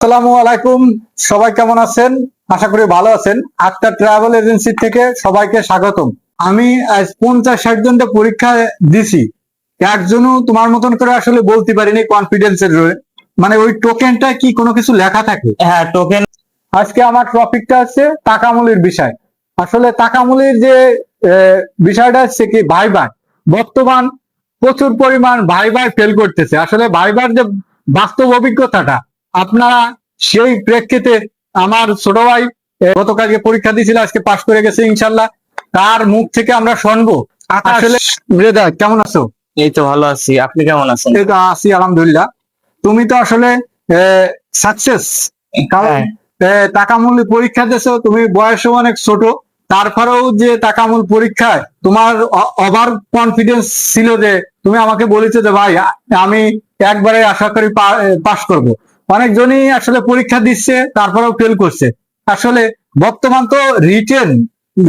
আসসালামু আলাইকুম। সবাই কেমন আছেন? আশা করি ভালো আছেন। আক্তার ট্রাভেল এজেন্সি থেকে সবাইকে স্বাগতম। আমি আজ পঞ্চাশ ষাট জনটা পরীক্ষা দিছি। একজনও তোমার মতন করে আসলে বলতে পারিনি কনফিডেন্সের রয়ে মানে ওই টোকেনটা কি কোনো কিছু লেখা থাকে? হ্যাঁ টোকেন আজকে আমার টপিকটা হচ্ছে টাকামূলির বিষয়। আসলে টাকামূলির যে বিষয়টা হচ্ছে কি ভাই ভাই বর্তমান প্রচুর পরিমাণ ভাই ভাই ফেল করতেছে। আসলে ভাই ভাইয়ের যে বাস্তব অভিজ্ঞতাটা আপনারা সেই প্রেক্ষিতে আমার ছোট ভাই গতকালকে পরীক্ষা দিয়েছিল আজকে পাশ করে গেছে ইনশাল্লাহ। তার মুখ থেকে আমরা শুনব। আসলে মৃদা কেমন আছো? এই তো ভালো আছি। আপনি কেমন আছেন? এই তো আছি আলহামদুলিল্লাহ। তুমি তো আসলে সাকসেস কারণ হ্যাঁ। পরীক্ষা দিয়েছ তুমি বয়সও অনেক ছোট। তারপরেও যে টাকামূল পরীক্ষায় তোমার ওভার কনফিডেন্স ছিল যে তুমি আমাকে বলেছ যে ভাই আমি একবারে আশা করি পাশ করব। অনেকজনই আসলে পরীক্ষা দিচ্ছে তারপরেও ফেল করছে। আসলে বর্তমান তো রিটেন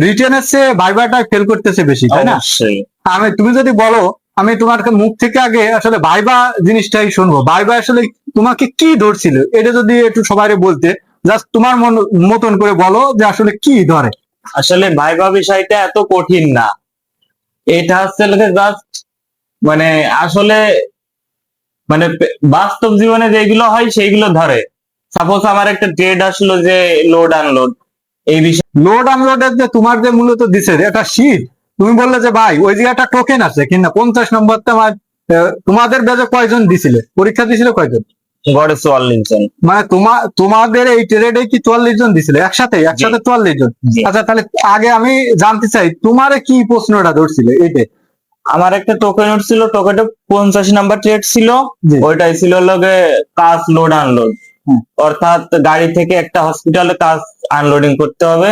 রিটেনের চেয়ে ভাইবাটাই ফেল করতেছে বেশি তাই না? আমি তুমি যদি বলো আমি তোমার মুখ থেকে আগে আসলে ভাইবা জিনিসটাই শুনব। ভাইবা আসলে তোমাকে কি ধরছিল? এটা যদি একটু সবাই বলতে জাস্ট তোমার মন মতন করে বলো যে আসলে কি ধরে। আসলে ভাইবা বিষয়টা এত কঠিন না। এটা হচ্ছে জাস্ট মানে আসলে মানে বাস্তব জীবনে যেগুলো হয় সেইগুলো ধরে। সাপোজ আমার একটা ট্রেড আসলো যে লোড আনলোড এই বিষয় লোড আনলোডের যে তোমার যে মূলত দিছে এটা শীত তুমি বললে যে ভাই ওই যে একটা টোকেন আছে কিনা পঞ্চাশ নম্বর তোমার তোমাদের বেজে কয়জন দিছিলে? পরীক্ষা দিছিল কয়জন? গড়ে চুয়াল্লিশ জন। মানে তোমার তোমাদের এই ট্রেডে কি চুয়াল্লিশ জন দিছিলে? একসাথে? একসাথে চুয়াল্লিশ জন? আচ্ছা তাহলে আগে আমি জানতে চাই তোমার কি প্রশ্নটা ধরছিল? এইটা আমার একটা টোকেন উঠছিল টোকেনটা পঞ্চাশ নাম্বার ট্রেড ছিল। ওইটাই ছিল লগে কাজ লোড আনলোড অর্থাৎ গাড়ি থেকে একটা হসপিটালে কাজ আনলোডিং করতে হবে।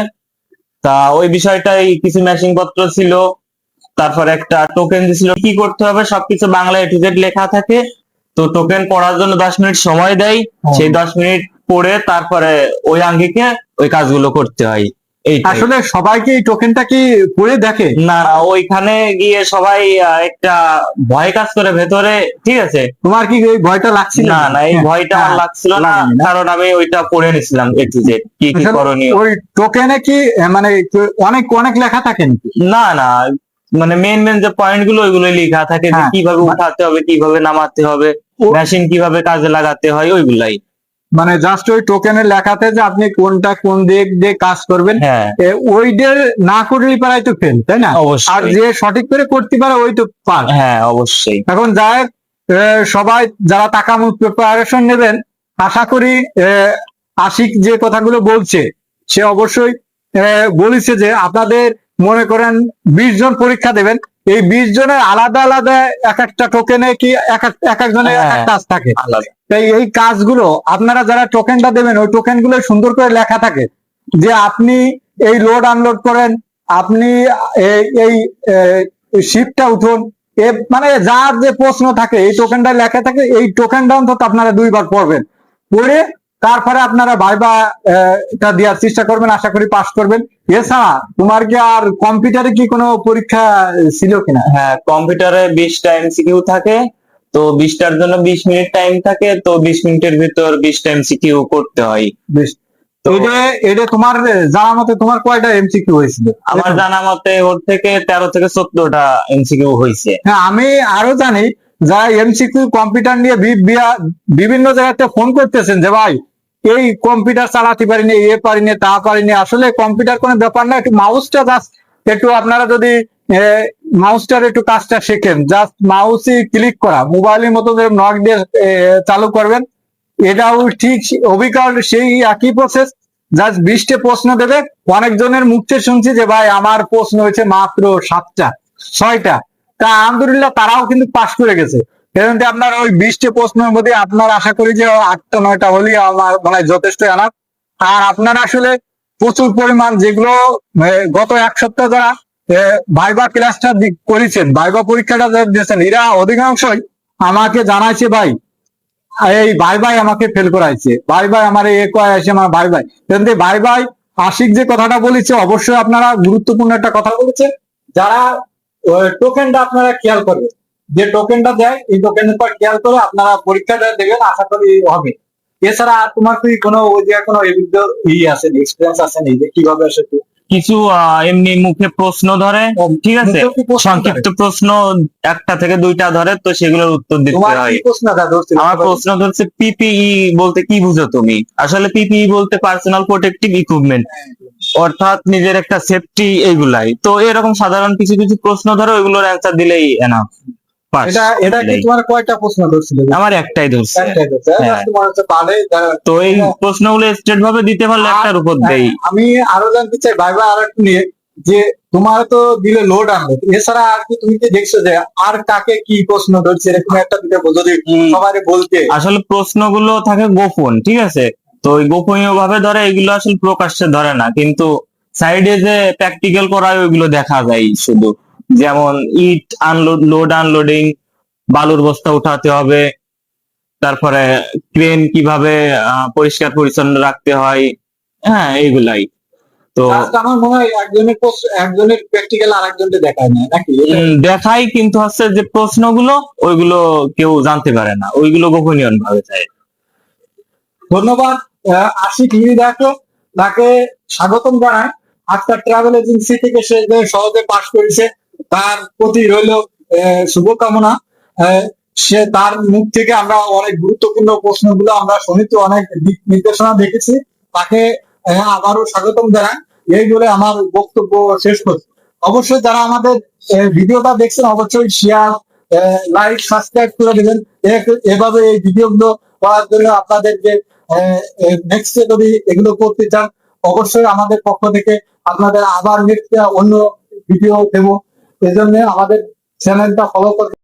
তা ওই বিষয়টাই কিছু মেশিন পত্র ছিল। তারপরে একটা টোকেন দিছিল। কি করতে হবে? সবকিছু বাংলা এ টু জেড লেখা থাকে। তো টোকেন পড়ার জন্য দশ মিনিট সময় দেয়। সেই দশ মিনিট পড়ে তারপরে ওই আঙ্গিকে ওই কাজগুলো করতে হয়। আসলে সবাইকে এই টোকেনটা কি পড়ে দেখে? না ওইখানে গিয়ে সবাই একটা ভয় কাজ করে ভেতরে ঠিক আছে? তোমার কি এই ভয়টা লাগছিল? না না এই ভয়টা আমার হ্যাঁ, লাগছিল না কারণ আমি ওইটা পড়ে নিছিলাম একটু যে কি কি করণীয়। ওই টোকেনে কি মানে অনেক অনেক লেখা থাকে না না মানে মেন মেন যে পয়েন্টগুলো ওইগুলো লেখা থাকে যে হ্যাঁ, কীভাবে উঠাতে হবে কীভাবে নামাতে হবে মেশিন কীভাবে কাজে লাগাতে হয় ওইগুলাই। মানে জাস্ট ওই টোকেনের লেখাতে যে আপনি কোনটা কোন দিক দিয়ে কাজ করবেন হ্যাঁ। এ, ওইটার না করলেই পারাই তো ফেল তাই না? আর যে সঠিক করে করতে পারে ওই তো পার। হ্যাঁ অবশ্যই। এখন যাই সবাই যারা টাকা প্রিপারেশন নেবেন আশা করি আশিক যে কথাগুলো বলছে সে অবশ্যই আহ, বলেছে যে আপনাদের মনে করেন বিশ জন পরীক্ষা দেবেন এই বিশ জনের আলাদা আলাদা এক একটা টোকেনে কি এক এক- এক একজনের এক এক হ্যাঁ। কাজ থাকে। আলাদা। তাই এই কাজগুলো আপনারা যারা টোকেনটা দেবেন ওই টোকেনগুলো সুন্দর করে লেখা থাকে যে আপনি এই লোড আনলোড করেন আপনি এই- এই শিপটা উঠুন মানে যার যে প্রশ্ন থাকে এই টোকেনটা লেখা থাকে এই টোকেনটা অন্তত আপনারা দুইবার পড়বেন। পড়ে তারপরে আপনারা ভাইবা আহ, এটা দেওয়ার চেষ্টা করবেন আশা করি পাস করবেন। এছাড়া তোমার কি আর কম্পিউটারে কি কোনো পরীক্ষা ছিল কিনা? হ্যাঁ কম্পিউটারে বিশটা এমসিকিউ থাকে তো বিশটার জন্য বিশ মিনিট টাইম থাকে তো বিশ মিনিটের ভিতর বিশটা এমসিকিউ করতে হয়। এটা এটা তোমার জানা মতে তোমার কয়টা এমসিকিউ হয়েছিল? আমার জানা মতে ওর থেকে তেরো থেকে চোদ্দটা এমসিকিউ হয়েছে। হ্যাঁ আমি আরও জানি যারা এমসিকিউ কম্পিউটার নিয়ে বিভিন্ন জায়গাতে ফোন করতেছেন যে ভাই এই কম্পিউটার চালাতে পারিনি এ পারিনি তা পারিনি। আসলে কম্পিউটার কোনো ব্যাপার না একটু মাউসটা জাস্ট একটু আপনারা যদি মাউসটার একটু কাজটা শেখেন। জাস্ট মাউসই ক্লিক করা। মোবাইলের মতো নক দিয়ে চালু করবেন। এটাও ঠিক অবিকল সেই একই প্রসেস জাস্ট বিশটে প্রশ্ন দেবে। অনেকজনের মুখে শুনছি যে, ভাই, আমার প্রশ্ন হয়েছে মাত্র সাতটা, ছয়টা। তা আলহামদুলিল্লাহ তারাও কিন্তু পাশ করে গেছে। এরকম আপনার ওই বিশটি প্রশ্নের মধ্যে আপনার আশা করি যে, আটটা, নয়টা হলেই আমার মানে যথেষ্ট আনার আর আপনার আসলে প্রচুর পরিমাণ যেগুলো গত এক সপ্তাহ যারা ভাইবা ক্লাসটা করেছেন ভাইবা পরীক্ষাটা দিয়েছেন, এরা অধিকাংশই আমাকে জানাইছে, ভাই, এই ভাই ভাই আমাকে ফেল করাইছে ভাই ভাই আমার এ কয় আছে আমার ভাই ভাই কিন্তু ভাই ভাই আশিক যে কথাটা বলেছে, অবশ্যই আপনারা গুরুত্বপূর্ণ একটা কথা বলেছে যারা টোকেনটা আপনারা খেয়াল করবেন যে টোকেনটা দেয়, এই টোকেনের পর খেয়াল করে আপনারা পরীক্ষাটা দেবেন, আশা করি হবে। এছাড়া তোমার কি কোনো, ওই যে কোনো অভিজ্ঞ ই আছে এক্সপিরিয়েন্স আছে নি যে কীভাবে আসে কিছু এমনি মুখে প্রশ্ন ধরে ঠিক আছে? সংক্ষিপ্ত প্রশ্ন একটা থেকে দুইটা ধরে তো সেগুলোর উত্তর দিতে হয়। আমার প্রশ্ন ধরছে পিপিই বলতে কি বুঝো তুমি? আসলে পিপিই বলতে পার্সোনাল প্রোটেক্টিভ ইকুইপমেন্ট অর্থাৎ নিজের একটা সেফটি এইগুলাই তো এরকম সাধারণ কিছু কিছু প্রশ্ন ধরে ওইগুলোর অ্যান্সার দিলেই এনাফ এটা এটা কি তোমার কয়টা প্রশ্ন ধরছিল? আমার একটাই ধরছে। হ্যাঁ। তো এই প্রশ্নগুলো স্ট্রেট ভাবে দিতে পারলে একটার উপর দেই। আমি আরও জানতে চাই ভাইবা আর একটু নিয়ে যে তোমার তো দিলে লোড আনলো এছাড়া আর কি তুমি কি দেখছ যে আর কাকে কি প্রশ্ন ধরছে? এরকম একটা দুটো যদি সবাই বলতে। আসলে প্রশ্নগুলো থাকে গোপন ঠিক আছে? তো ওই গোপনীয় ভাবে ধরে এগুলো আসলে প্রকাশ্যে ধরে না। কিন্তু সাইডে যে প্র্যাকটিক্যাল করা হয় ওইগুলো দেখা যায় শুধু। যেমন ইট আনলোড লোড আনলোডিং বালুর বস্তা উঠাতে হবে তারপরে ক্রেন কীভাবে পরিষ্কার পরিচ্ছন্ন রাখতে হয় হ্যাঁ এইগুলাই। তো আমার মনে হয় একজনের একজনের প্র্যাকটিক্যাল আর একজনকে দেখায় না নাকি? দেখাই কিন্তু হচ্ছে যে প্রশ্নগুলো ওইগুলো কেউ জানতে পারে না ওইগুলো গোপনীয় ভাবে চায় ধন্যবাদ আশিক হিরি দেখো তাকে স্বাগতম জানায় আজকাল ট্রাভেল এজেন্সি থেকে সে সহজে পাশ করেছে তার প্রতি রইল শুভকামনা। সে তার মুখ থেকে আমরা অনেক গুরুত্বপূর্ণ প্রশ্নগুলো আমরা শুনেছি অনেক দিক নির্দেশনা দেখেছি। তাকে আবারও স্বাগতম জানাই। এই বলে আমার বক্তব্য শেষ করছি। অবশ্যই যারা আমাদের ভিডিওটা দেখছেন, অবশ্যই শেয়ার লাইক সাবস্ক্রাইব করে দেবেন। এভাবে এই ভিডিওগুলো করার জন্য আপনাদের যে নেক্সট যদি এগুলো করতে চান, অবশ্যই আমাদের পক্ষ থেকে আপনাদের আবার নেক্সট অন্য ভিডিও দেবো। এই জন্য আমাদের চ্যানেলটা ফলো করতে